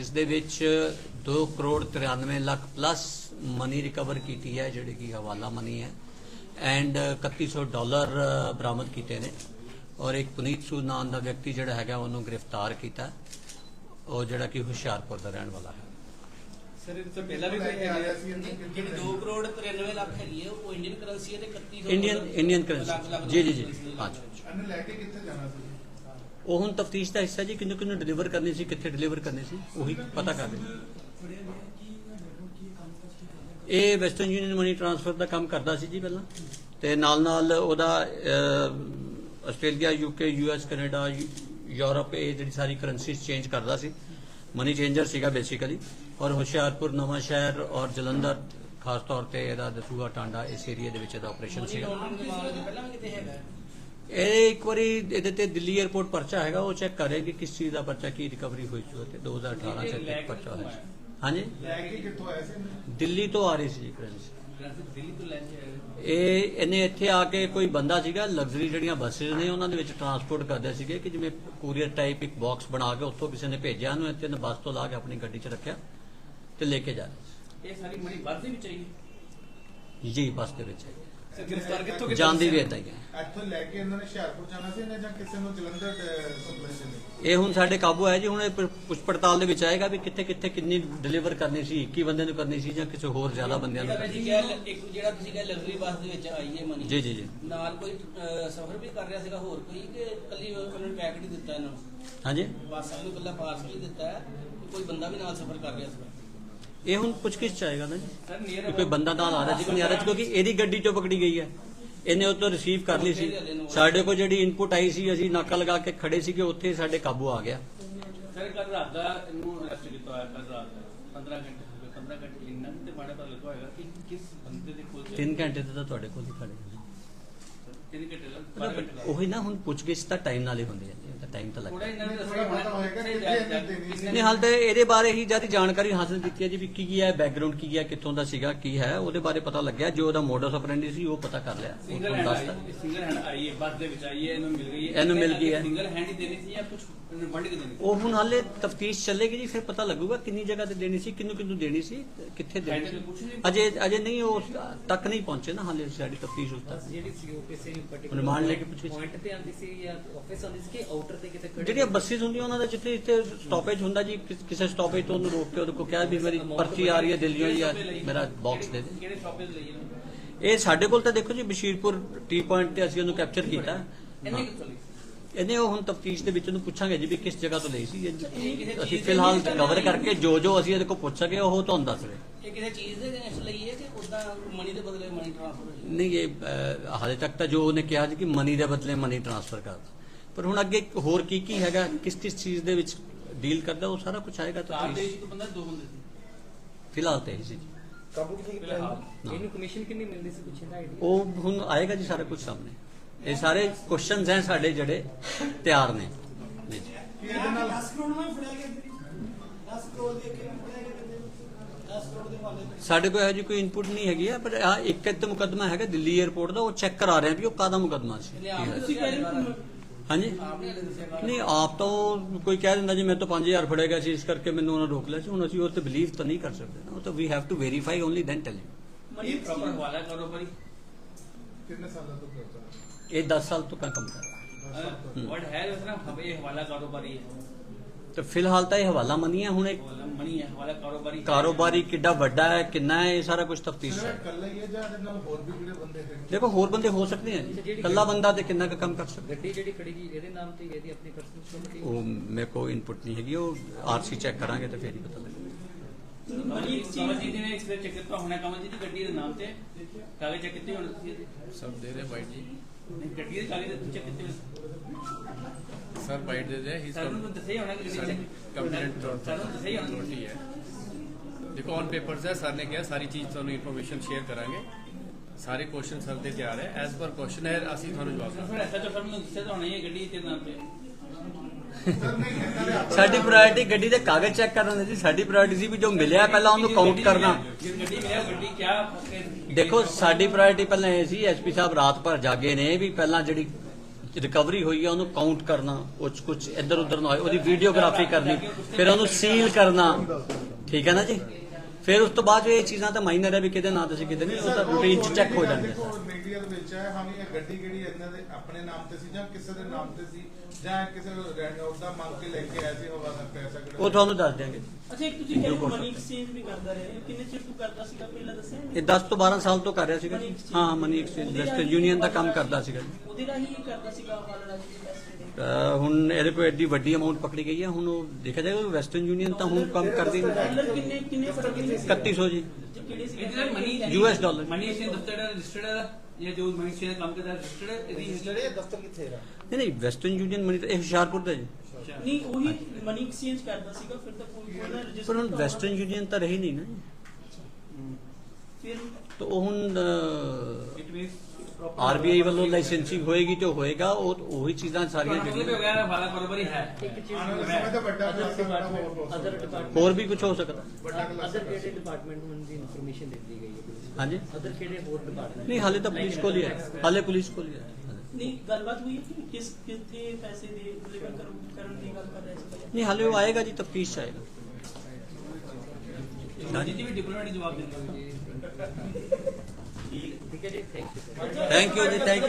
ਜਿਸ ਦੇ ਵਿੱਚ 2 crore 93 lakh plus money recover ਕੀਤੀ ਹੈ ਜਿਹੜੀ ਕਿ ਹਵਾਲਾ ਮਨੀ ਹੈ ਐਂਡ 3100 ਡਾਲਰ ਬਰਾਮਦ ਕੀਤੇ ਨੇ। ਔਰ ਇੱਕ ਪੁਨੀਤ ਸੂਦ ਨਾਮ ਦਾ ਵਿਅਕਤੀ ਜਿਹੜਾ ਹੈਗਾ ਉਹਨੂੰ ਗ੍ਰਿਫਤਾਰ ਕੀਤਾ। ਉਹ ਜਿਹੜਾ ਕਿ ਹੁਸ਼ਿਆਰਪੁਰ ਦਾ ਰਹਿਣ ਵਾਲਾ ਹੈ। ਸਰ ਇਹ ਤੋਂ ਪਹਿਲਾਂ ਵੀ ਕੋਈ ਹੈਗਾ ਸੀ ਜਿਹੜੀ 2 ਕਰੋੜ 93 ਲੱਖ ਹੈਗੀ ਹੈ ਉਹ ਇੰਡੀਅਨ ਕਰੰਸੀ ਹੈ ਤੇ 31 ਇੰਡੀਅਨ ਇੰਡੀਅਨ ਕਰੰਸੀ ਜੀ ਜੀ ਜੀ। ਹਾਂਜੀ ਇਹਨੇ ਲੈ ਕੇ ਕਿੱਥੇ ਜਾਣਾ ਸੀ? ਉਹ ਹੁਣ ਤਫਤੀਸ਼ ਦਾ ਹਿੱਸਾ ਜੀ ਕਿੰਨੂੰ ਕਿੰਨੂੰ ਡਿਲੀਵਰ ਕਰਨੀ ਸੀ, ਕਿੱਥੇ ਡਿਲੀਵਰ ਕਰਨੀ ਸੀ, ਉਹੀ ਪਤਾ ਕਰ ਰਹੇ ਇਹ ਵੈਸਟਰਨ ਯੂਨੀਅਨ ਮਨੀ ਟ੍ਰਾਂਸਫਰ ਦਾ ਕੰਮ ਕਰਦਾ ਸੀ ਜੀ ਪਹਿਲਾਂ। ਤੇ ਨਾਲ ਨਾਲ ਉਹਦਾ Australia UK US Canada Europe ਇਹ ਜਿਹੜੀ ਸਾਰੀ ਕਰੰਸੀ ਚੇਂਜ ਕਰਦਾ ਸੀ। ਮਨੀ ਚੇਂਜਰ ਸੀਗਾ ਬੇਸਿਕਲੀ ਔਰ ਹੁਸ਼ਿਆਰਪੁਰ, ਨਵਾਂ ਸ਼ਹਿਰ ਔਰ ਜਲੰਧਰ, ਖਾਸ ਤੌਰ ਤੇ ਇਹਦਾ ਦਸੂਹਾ ਟਾਂਡਾ ਇਸ ਏਰੀਆ ਦੇ ਵਿੱਚ ਇਹਦਾ ਆਪਰੇਸ਼ਨ ਸੀਗਾ। ਇਹ ਇੱਕ ਵਾਰੀ ਇਹਦੇ ਤੇ ਦਿੱਲੀ 에ਅਰਪੋਰਟ ਪਰਚਾ ਹੈਗਾ ਉਹ ਚੈੱਕ ਕਰੇ ਕਿ ਕਿਸ ਚੀਜ਼ ਦਾ ਪਰਚਾ ਕੀ ਰਿਕਵਰੀ ਹੋਈ ਸੀ ਤੇ 2018 ਚ ਇੱਕ ਪਰਚਾ ਹੋਇਆ ਸੀ। ਹਾਂਜੀ? ਲੈ ਕੇ ਕਿੱਥੋਂ ਆਇਆ ਸੀ? ਦਿੱਲੀ ਤੋਂ ਆ ਰਹੀ ਸੀ ਕਰੰਸੀ ਇਹ ਇਹਨੇ ਇੱਥੇ ਆ ਕੇ ਕੋਈ ਬੰਦਾ ਸੀਗਾ ਲਗਜ਼ਰੀ ਜਿਹੜੀਆਂ ਬੱਸਸ ਨੇ ਉਹਨਾਂ ਦੇ ਵਿੱਚ ਟਰਾਂਸਪੋਰਟ ਕਰਦੇ ਸੀਗੇ ਕਿ ਜਿਵੇਂ ਕੂਰੀਅਰ ਟਾਈਪ ਇੱਕ ਬਾਕਸ ਬਣਾ ਕੇ ਉੱਥੋਂ ਕਿਸੇ ਨੇ ਭੇਜਿਆ ਉਹਨੂੰ ਇੱਥੇ ਨੇ ਬੱਸ ਤੋਂ ਲਾ ਕੇ ਆਪਣੀ ਗੱਡੀ 'ਚ ਰੱਖਿਆ ਤੇ ਲੈ ਕੇ ਜਾ ਰਹੇ ਇਹ ਸਾਰੀ ਮਨੀ ਬੱਸ ਦੇ ਵਿੱਚ ਆਈ? ਜੀ ਬੱਸ ਦੇ ਵਿੱਚ ਸਰ ਗ੍ਰਿਫਤਾਰ ਕਿੱਥੋਂ ਕਿੱਥੋਂ ਜਾਂਦੀ ਵੀ ਏਦਾਂ ਹੀ ਹੈ। ਇੱਥੋਂ ਲੈ ਕੇ ਇਹਨਾਂ ਨੇ ਹੁਸ਼ਿਆਰਪੁਰ ਜਾਣਾ ਸੀ ਇਹਨੇ ਜਾਂ ਕਿਸੇ ਨੂੰ ਜਲੰਧਰ ਸਪਲਾਈ ਸੀ? ਇਹ ਹੁਣ ਸਾਡੇ ਕਾਬੂ ਆਇਆ ਜੀ ਹੁਣ ਇਹ ਪ- ਪੁੱਛ ਪੜਤਾਲ ਦੇ ਵਿੱਚ ਆਏਗਾ ਵੀ ਕਿੱਥੇ ਕਿੱਥੇ ਕਿੰਨੀ ਡਿਲੀਵਰ ਕਰਨੀ ਸੀ 21 ਬੰਦੇ ਨੂੰ ਕਰਨੀ ਸੀ ਜਾਂ ਕਿਸੇ ਹੋਰ ਜ਼ਿਆਦਾ ਬੰਦਿਆਂ ਨੂੰ ਜਿਹੜਾ ਕਰਨੀ ਤੁਸੀਂ ਕਿਹਾ ਇੱਕ ਜਿਹੜਾ ਤੁਸੀਂ ਕਿਹਾ ਲਗਜ਼ਰੀ ਬੱਸ ਦੇ ਵਿੱਚ ਆਈ ਹੈ ਮਨੀ ਜੀ ਜੀ ਜੀ। ਨਾਲ ਕੋਈ ਸਫਰ ਵੀ ਕਰ ਰਿਹਾ ਸੀਗਾ ਹੋਰ ਕੋਈ ਕਿ ਕੱਲੀ ਉਹਨਾਂ ਨੇ ਪੈਕਟ ਹੀ ਦਿੱਤਾ ਇਹਨਾਂ ਨੂੰ? ਹਾਂਜੀ। ਬੱਸ ਵਾਲੇ ਨੂੰ ਕੱਲਾ ਪਾਰਸਲ ਹੀ ਦਿੱਤਾ ਹੈ ਕਿ ਕੋਈ ਬੰਦਾ ਵੀ ਨਾਲ ਸਫਰ ਕਰ ਰਿਹਾ ਸੀ ਇਹ ਹੁਣ ਪੁੱਛਗਿੱਛ ਚ ਆਏਗਾ ਨਾ ਜੀ? ਕਿ ਕੋਈ ਬੰਦਾ ਨਾਲ ਆ ਰਿਹਾ ਸੀ ਕਿ ਨਹੀਂ ਆ ਰਿਹਾ ਸੀ ਕਿਉਂਕਿ ਇਹਦੀ ਗੱਡੀ ਚੋਂ ਪਕੜੀ ਗਈ ਹੈ। ਇਹਨੇ ਉਹ ਤੋਂ ਰਿਸੀਵ ਕਰ ਲਈ ਸੀ। ਸਾਡੇ ਕੋਲ ਜਿਹੜੀ ਇਨਪੁਟ ਆਈ ਸੀ ਅਸੀਂ ਨਾਕਾ ਲਗਾ ਕੇ ਖੜੇ ਸੀਗੇ ਉੱਥੇ ਸਾਡੇ ਕਾਬੂ ਆ ਗਿਆ। ਸਰ ਕੱਲ ਰਾਤ ਦਾ ਇਹਨੂੰ ਅਰੈਸਟ ਕੀਤਾ ਹੋਇਆ ਕੱਲ ਰਾਤ ਦਾ। 15 ਘੰਟੇ ਹੋ ਗਏ 15 ਘੰਟੇ ਇੰਨਾ ਤੇ ਮਾੜਾ ਪਤਾ ਲੱਗਾ ਹੋਏਗਾ ਕਿ ਕਿਸ ਬੰਦੇ ਦੇ ਕੋਲ 3 ਘੰਟੇ ਤੇ ਤਾਂ ਤੁਹਾਡੇ ਕੋਲ ਹੀ ਖੜੇ ਹਾਂ। 3 ਘੰਟੇ ਲੱਗ 12 ਘੰਟੇ ਲੱਗ ਉਹੀ ਨਾ ਹੁਣ ਪੁੱਛਗਿੱਛ ਤਾਂ ਟਾਈਮ ਨਾਲ ਹੀ ਹੁੰਦੀ ਹੈ ਟਾਈਮ ਤਾਂ ਲੱਗਦਾ ਇਹਨਾਂ ਨੇ ਹੋਏਗਾ ਸੀ। ਨਹੀਂ ਹਾਲ ਤੇ ਇਹਦੇ ਬਾਰੇ ਹੀ ਜ਼ਿਆਦਾ ਜਾਣਕਾਰੀ ਹਾਸਲ ਕੀਤੀ ਹੈ ਜੀ ਵੀ ਕੀ ਕੀ ਹੈ ਬੈਕਗ੍ਰਾਉਂਡ ਕੀ ਹੈ ਕਿੱਥੋਂ ਦਾ ਸੀਗਾ ਕੀ ਹੈ ਉਹਦੇ ਬਾਰੇ ਪਤਾ ਲੱਗਿਆ। ਜੋ ਉਹਦਾ ਮੋਡਸ ਆਪਰੈਂਡੀ ਸੀ ਉਹ ਪਤਾ ਕਰ ਲਿਆ। ਉਹ ਸਿੰਗਲ ਹੈਂਡ ਦੱਸਤਾ। ਆਈ ਸਿੰਗਲ ਹੈਂਡ ਆਈ ਹੈ ਬੱਸ ਦੇ ਵਿੱਚ ਆਈ ਹੈ ਇਹਨੂੰ ਮਿਲ ਗਈ ਹੈ। ਇਹਨੂੰ ਮਿਲ ਗਈ ਹੈ। ਸਿੰਗਲ ਹੈਂਡ ਹੀ ਦੇਣੀ ਸੀ ਜਾਂ ਕੁਝ ਵੰਡ ਕੇ ਦੇਣੀ ਸੀ? ਉਹ ਹੁਣ ਹਾਲੇ ਤਫਤੀਸ਼ ਚੱਲੇਗੀ ਜੀ ਫਿਰ ਪਤਾ ਲੱਗੂਗਾ ਕਿੰਨੀ ਜਗ੍ਹਾ ਤੇ ਦੇਣੀ ਸੀ ਕਿੰਨੂੰ ਕਿੰਨੂੰ ਦੇਣੀ ਸੀ ਕਿੱਥੇ ਦੇਣੀ ਸੀ। ਅਜੇ ਅਜੇ ਨਹੀਂ ਉਹ ਤੱਕ ਨਹੀਂ ਪਹੁੰਚੇ ਨਾ ਹਾਲੇ ਸਾਡੀ ਤਫਤੀਸ਼ ਉਸ ਤੱਕ। ਜਿਹੜੀ ਸੀ ਉਹ ਕਿਸੇ ਰਿਮਾਂਡ ਲੈ ਕੇ ਪੁੱਛੀ ਪੁਆਇੰਟ ਤੇ ਆਉਂਦੀ ਸੀ ਜਾਂ ਆਫਿਸ ਆਉਂਦੀ ਸੀ ਕਿ ਆਊਟਰ ਤੇ ਕਿਤੇ ਖੜੀ ਜਿਹੜੀਆਂ ਬੱਸਿਸ ਹੁੰਦੀਆਂ ਉਹਨਾਂ ਦਾ ਜਿੱਥੇ ਜਿੱਥੇ ਸਟਾਪੇਜ ਹੁੰਦਾ ਜੀ ਕਿਸ- ਕਿਸੇ ਸਟਾਪੇਜ ਤੋਂ ਉਹਨੂੰ ਰੋਕ ਕੇ ਉਹਦੇ ਕੋਲ ਕਿਹਾ ਵੀ ਮੇਰੀ ਪਰਚੀ ਆ ਰਹੀ ਹੈ ਦਿੱਲੀੋਂ ਜਾਂ ਮੇਰਾ ਬਾਕਸ ਦੇ ਦੇ ਕਿਹੜੇ ਸਟਾਪੇਜ ਲਈ ਇਹਨੂੰ ਇਹ ਸਾਡੇ ਕੋਲ ਤਾਂ ਦੇਖੋ ਜੀ ਬਸ਼ੀਰਪੁਰ ਟੀ ਪੁਆਇੰਟ ਤੇ ਅਸੀਂ ਉਹਨੂੰ ਕੈਪਚਰ ਕੀਤਾ। ਇਹਨੇ ਕਿੱਥੋਂ ਲਈ ਇਹਨੇ ਉਹ ਹੁਣ ਤਫਤੀਸ਼ ਦੇ ਵਿੱਚ ਉਹਨੂੰ ਪੁੱਛਾਂਗੇ ਜੀ ਵੀ ਕਿਸ ਜਗ੍ਹਾ ਤੋਂ ਲਈ ਸੀ ਇਹ ਅਸੀਂ ਫਿਲਹਾਲ ਕਵਰ ਕਰਕੇ ਜੋ ਜੋ ਅਸੀਂ ਇਹਦੇ ਕੋਲ ਪੁੱਛ ਸਕੇ ਉਹ ਤੁਹਾਨੂੰ ਦੱਸ ਰਹੇ। ਇਹ ਕਿਸੇ ਚੀਜ਼ ਦੇ ਅਗੇਂਸਟ ਲਈ ਹੈ ਕਿ ਉਦਾਂ ਮਨੀ ਦੇ ਬਦਲੇ ਮਨੀ ਟ੍ਰਾਂਸਫਰ ਨਹੀਂ ਇਹ ਅਹ, ਹਾਲੇ ਤੱਕ ਤਾਂ ਜੋ ਉਹਨੇ ਕਿਹਾ ਸੀ ਕਿ ਮਨੀ ਦੇ ਬਦਲੇ ਮਨੀ ਟ੍ਰਾਂਸਫਰ ਕਰਦਾ ਪਰ ਹੁਣ ਅੱਗੇ ਹੋਰ ਕੀ ਕੀ ਹੈਗਾ ਕਿਸ ਕਿਸ ਚੀਜ਼ ਦੇ ਵਿੱਚ ਡੀਲ ਕਰਦਾ ਉਹ ਸਾਰਾ ਕੁਝ ਆਏਗਾ ਤਾਂ ਦੇਸ਼ ਤੋਂ ਬੰਦਾ ਦੋ ਹੁੰਦੇ ਸੀ। ਫਿਲਹਾਲ ਤੇ ਜੀ। ਕਾਬੂ ਕਿੱਥੇ ਕੀਤਾ ਹਾਂ। ਇਹਨੂੰ ਕਮਿਸ਼ਨ ਕਿੰਨੀ ਮਿਲਦੀ ਸੀ ਕੁਛ ਇਹਦਾ ਆਈਡੀਆ ਉਹ ਹੁਣ ਆਏਗਾ ਜੀ ਸਾਰਾ ਕੁਝ ਸਾਹਮਣੇ। ਇਹ ਸਾਰੇ ਕੁਐਸਚਨਸ ਹੈ ਸਾਡੇ ਜਿਹੜੇ ਤਿਆਰ ਨੇ। ਜੀ। ਜੀ ਕਿ ਇਹਦੇ ਨਾਲ 10 ਕਰੋੜ ਮੈਂ ਫੜਿਆ ਗਿਆ ਜੀ 10 ਕਰੋੜ ਦੇ ਕੇ ਫੜਿਆ ਗਿਆ ਬੰਦੇ ਨੂੰ 10 ਕਰੋੜ ਦੇ ਮਾਲੇ ਨੂੰ ਸਾਡੇ ਕੋਲ ਇਹੋ ਜਿਹੀ ਕੋਈ ਇਨਪੁਟ ਨਹੀਂ ਹੈਗੀ ਹੈ ਪਰ ਆ ਇੱਕ ਇੱਕ ਮੁਕਦਮਾ ਹੈਗਾ ਦਿੱਲੀ 에ਅਰਪੋਰਟ ਦਾ ਉਹ ਚੈੱਕ ਕਰਾ ਰਹੇ ਆ ਵੀ ਉਹ ਕਾਹਦਾ ਮੁਕਦਮਾ ਸੀ। ਬਾਰੇ। ਹਾਂਜੀ? ਬਾਰੇ। ਨਹੀਂ ਆਪ ਤਾਂ ਕੋਈ ਕਹਿ ਦਿੰਦਾ ਜੀ ਮੈਂ ਤਾਂ 5000 ਫੜਿਆ ਗਿਆ ਸੀ ਇਸ ਕਰਕੇ ਮੈਨੂੰ ਉਹਨਾਂ ਰੋਕ ਲਿਆ ਸੀ। ਹੁਣ ਅਸੀਂ ਉਹ ਤੇ ਬਿਲੀਵ ਤਾਂ ਨਹੀਂ ਕਰ ਸਕਦੇ ਨਾ। ਉਹ ਤਾਂ we have to verify only then tell you ਇਹ ਪ੍ਰੋਪਰ ਹਵਾਲਾ ਕਰੋ ਬੜੀ ਕਿੰਨੇ ਸਾਲਾਂ ਤੋਂ ਕਰਦਾ ਇਹ 10 ਸਾਲ ਤੋਂ ਕੰਮ ਕਰ ਰਿਹਾ। ਵਰਡ ਹੈ ਉਸ ਤਰ੍ਹਾਂ ਹਵੇ ਹਵਾਲਾ ਕਾਰੋਬਾਰੀ ਹੈ। ਤੇ ਫਿਲਹਾਲ ਤਾਂ ਇਹ ਹਵਾਲਾ ਮਨੀ ਹੈ ਹੁਣ ਇਹ ਮਣੀ ਹੈ ਹਵਾਲਾ ਕਾਰੋਬਾਰੀ ਕਾਰੋਬਾਰੀ ਕਿੱਡਾ ਵੱਡਾ ਹੈ ਕਿੰਨਾ ਹੈ ਇਹ ਸਾਰਾ ਕੁਝ ਤਫਤੀਸ਼ ਹੈ। ਇਕੱਲਾ ਹੀ ਹੈ ਜਾਂ ਇਹਦੇ ਨਾਲ ਹੋਰ ਵੀ ਜਿਹੜੇ ਬੰਦੇ ਹੈਗੇ? ਦੇਖੋ ਹੋਰ ਬੰਦੇ ਹੋ ਸਕਦੇ ਆ ਜੀ। ਇਕੱਲਾ ਬੰਦਾ ਤੇ ਕਿੰਨਾ ਕੁ ਕੰਮ ਕਰ ਸਕਦਾ ਗੱਡੀ ਜਿਹੜੀ ਖੜੀ ਗਈ ਇਹਦੇ ਨਾਮ ਤੇ ਹੀ ਇਹਦੀ ਆਪਣੀ ਪਰਸਨਲ ਉਹ ਮੇਰੇ ਕੋਲ ਇਨਪੁਟ ਨਹੀਂ ਹੈਗੀ ਉਹ ਆਰਸੀ ਚੈੱਕ ਕਰਾਂਗੇ ਤਾਂ ਫੇਰ ਹੀ ਪਤਾ ਲੱਗੇਗਾ। ਕਮਲਜੀਤ ਨੇ ਇੱਕ ਚੈੱਕ ਕੀਤਾ ਹੋਣਾ ਕਮਲਜੀਤ ਦੀ ਗੱਡੀ ਦੇ ਨਾਮ ਤੇ ਕਾਗਜ਼ ਚੈੱਕ ਕੀਤੇ ਹੋਣੇ ਤੁਸੀਂ ਇਹਦੇ? सब दे दे वाइट जी ਨਹੀਂ ਗੱਡੀ ਦੇ ਕਾਗਜ਼ ਚੈੱਕ ਕੀਤੇ ਹੋਣੇ सर वाइट दे दे ही ਸਾਨੂੰ ਤਾਂ ਦੱਸਿਆ ਹੀ ਹੋਣਾ ਕਿ ਗੱਡੀ ਚੈੱਕ ਕੰਪਲੇਂਟ ਸਾਨੂੰ ਦੱਸਿਆ ਹੀ ਹੋਣਾ ਅਥਾਰਟੀ ਹੈ ਦੇਖੋ ਔਨ ਪੇਪਰਸ ਹੈ ਸਰ ਨੇ ਕਿਹਾ ਸਾਰੀ ਚੀਜ਼ ਤੁਹਾਨੂੰ ਇਨਫੋਰਮੇਸ਼ਨ ਸ਼ੇਅਰ ਕਰਾਂਗੇ ਸਾਰੇ ਕੁਐਸਚਨ ਸਰ ਦੇ ਤਿਆਰ ਹੈ ਐਸ ਪਰ ਕੁਐਸਚਨ ਹੈ ਅਸੀਂ ਤੁਹਾਨੂੰ ਜਵਾਬ ਫਿਰ ਐਸਾ ਤਾਂ ਸਭ ਨੂੰ ਦੱਸਿਆ ਤਾਂ ਹੋਣਾ ਹੀ ਹੈ ਗੱਡੀ ਤੇ ਨਾਮ ਤੇ ਸਾਡੀ ਪ੍ਰਾਇੋਰਟੀ ਗੱਡੀ ਦੇ ਕਾਗਜ਼ ਚੈੱਕ ਕਰਨ ਦੀ ਸੀ। ਸਾਡੀ ਪ੍ਰਾਇੋਰਟੀ ਸੀ ਵੀ ਜੋ ਮਿਲਿਆ ਪਹਿਲਾਂ ਉਹਨੂੰ ਕਾਊਂਟ ਕਰਨਾ। ਦੇਖੋ, ਸਾਡੀ ਪ੍ਰਾਇੋਰਟੀ ਪਹਿਲਾਂ ਇਹ ਸੀ ਐਸਪੀ ਸਾਹਿਬ ਰਾਤ ਭਰ ਜਾਗੇ ਨੇ ਵੀ ਪਹਿਲਾਂ ਜਿਹੜੀ ਰਿਕਵਰੀ ਹੋਈ ਹੈ ਉਹਨੂੰ ਕਾਊਂਟ ਕਰਨਾ ਉਹ ਕੁਝ ਇੱਧਰ ਉੱਧਰ ਨਾ ਹੋਏ ਉਹਦੀ ਵੀਡੀਓਗ੍ਰਾਫੀ ਕਰਨੀ, ਫਿਰ ਉਹਨੂੰ ਸੀਲ ਕਰਨਾ। ਠੀਕ ਹੈ ਨਾ ਜੀ? ਫਿਰ ਉਸ ਤੋਂ ਬਾਅਦ ਇਹ ਚੀਜ਼ਾਂ ਤਾਂ ਮਾਈਨਰ ਹੈ ਵੀ ਕਿਹਦੇ ਨਾਂ ਤੇ ਸੀ ਨਹੀਂ, ਉਹ ਤਾਂ ਰੂਟੀਨ ਚ ਚੈੱਕ ਹੋ ਜਾਣਗੇ ਮੀਡੀਆ ਦੇ ਵਿੱਚ ਹੈ ਹਾਂ ਇਹ ਗੱਡੀ ਕਿਹੜੀ ਇਹਨਾਂ ਦੇ ਆਪਣੇ ਨਾਮ ਤੇ ਸੀ ਜਾਂ ਕਿਸੇ ਦੇ ਨਾਮ ਤੇ ਸੀ ਜਾਂ ਕਿਸੇ ਰੈਂਡ ਉਹਦਾ ਮੰਗ ਕੇ ਲੈ ਕੇ ਆਏ ਸੀ ਹਵਾ ਦਾ ਪੈਸਾ ਕਿਹੜਾ? ਉਹ ਤੁਹਾਨੂੰ ਦੱਸ ਦਿਆਂਗੇ। ਅੱਛਾ ਇੱਕ ਤੁਸੀਂ ਕਹਿੰਦੇ ਮਨੀ ਐਕਸਚੇਂਜ ਵੀ ਕਰਦਾ ਰਿਹਾ ਕਿੰਨੇ ਚਿਰ ਤੋਂ ਕਰਦਾ ਸੀਗਾ? ਪਹਿਲਾਂ ਦੱਸਿਆ? ਇਹ 10 ਤੋਂ 12 ਸਾਲ ਤੋਂ ਕਰ ਰਿਹਾ ਸੀਗਾ ਹਾਂ ਮਨੀ ਐਕਸਚੇਂਜ ਵੈਸਟਰਨ ਯੂਨੀਅਨ ਦਾ ਕੰਮ ਕਰਦਾ ਸੀਗਾ ਜੀ। ਉਹਦੇ ਰਾਹੀਂ ਹੀ ਕਰਦਾ ਸੀਗਾ ਹਵਾਲਾ ਰਾਜੀ ਦੇ ਦੇ ਹੁਣ ਇਹਦੇ ਕੋਲ ਐਡੀ ਵੱਡੀ ਅਮਾਉਂਟ ਪਕੜੀ ਗਈ ਹੈ ਹੁਣ ਉਹ ਦੇਖਿਆ ਜਾਏਗਾ ਵੈਸਟਰਨ ਯੂਨੀਅਨ ਤਾਂ ਹੁਣ ਕੰਮ ਕਰਦੀ ਨਹੀਂ। ਡਾਲਰ ਕਿੰਨੇ ਕਿੰਨੇ ਫ਼ਰਕ ਕਿੰਨੇ ਸੀ 3100 ਜੀ। US dollar. ਮਨੀ ਐਕਸਚੇਂਜ ਦਫਤਰ ਰਜਿਸਟਰਡ ਹੈ ਜਾਂ ਜੋ ਮਨੀ ਐਕਸਚੇਂਜ ਦਾ ਕੰਮ ਕਰਦਾ ਰਜਿਸਟਰਡ ਹੈ ਇਹਦੀ ਜਿਹੜੇ ਦਫ਼ਤਰ ਕਿੱਥੇ ਹੈ ਨਹੀਂ ਨਹੀਂ ਵੈਸਟਰਨ ਯੂਨੀਅਨ ਮਨੀ ਤਾਂ ਇਹ ਹੁਸ਼ਿਆਰਪੁਰ ਦਾ ਜੀ। ਨਹੀਂ ਉਹੀ ਮਨੀ ਐਕਸਚੇਂਜ ਕਰਦਾ ਸੀਗਾ ਫਿਰ ਤਾਂ ਕੋਈ ਕੋਈ ਨਾ ਪਰ ਹੁਣ ਰਜਿਸਟਰ ਵੈਸਟਰਨ ਯੂਨੀਅਨ ਤਾਂ ਰਹੀ ਨਹੀਂ ਨਾ ਜੀ। ਫਿਰ ਤਾਂ ਉਹ ਹੁਣ ਇਟ ਮੀਨਸ ਆਰਬੀਆਈ ਵੱਲੋਂ ਲਾਇਸੈਂਸਿੰਗ ਹੋਏਗੀ ਤੇ ਹੋਏਗਾ ਉਹ ਉਹੀ ਚੀਜ਼ਾਂ ਸਾਰੀਆਂ ਜਿਹੜੀਆਂ ਗਿਆ ਵਾਲਾ ਕਾਰੋਬਾਰੀ ਹੈ ਇੱਕ ਚੀਜ਼ ਅਦਰ ਡਿਪਾਰਟਮੈਂਟ ਹੋਰ ਵੀ ਕੁਝ ਹੋ ਸਕਦਾ। ਅਦਰ ਕਿਹੜੇ ਡਿਪਾਰਟਮੈਂਟ ਨੂੰ ਦੀ ਇਨਫੋਰਮੇਸ਼ਨ ਦਿੱਤੀ ਗਈ ਹੈ ਪੁਲਿਸ? ਹਾਂਜੀ। ਅਦਰ ਕਿਹੜੇ ਹੋਰ ਡਿਪਾਰਟਮੈਂਟ ਨਹੀਂ ਹਾਲੇ ਤਾਂ ਪੁਲਿਸ ਕੋਲ ਹੀ ਹੈ। ਹਾਲੇ ਪੁਲਿਸ ਕੋਲ ਹੀ ਹੈ। ਨਹੀਂ ਗੱਲਬਾਤ ਹੋਈ ਕਿ ਕਿਸ ਕਿੱਥੇ ਪੈਸੇ ਦੇ ਡਿਲੀਵਰ ਕਰਨ ਦੀ ਗੱਲ ਕਰ ਰਹੇ ਸੀ ਨਹੀਂ ਹਾਲੇ ਉਹ ਆਏਗਾ ਜੀ ਤਫਤੀਸ਼ ਆਏਗਾ। ਜੀ ਵੀ ਡਿਪਲੋਮੈਟਿਕ ਜਵਾਬ ਦਿੰਦੇ ਠੀਕ ਹੈ ਜੀ ਥੈਂਕ ਯੂ ਥੈਂਕ ਯੂ ਜੀ ਥੈਂਕ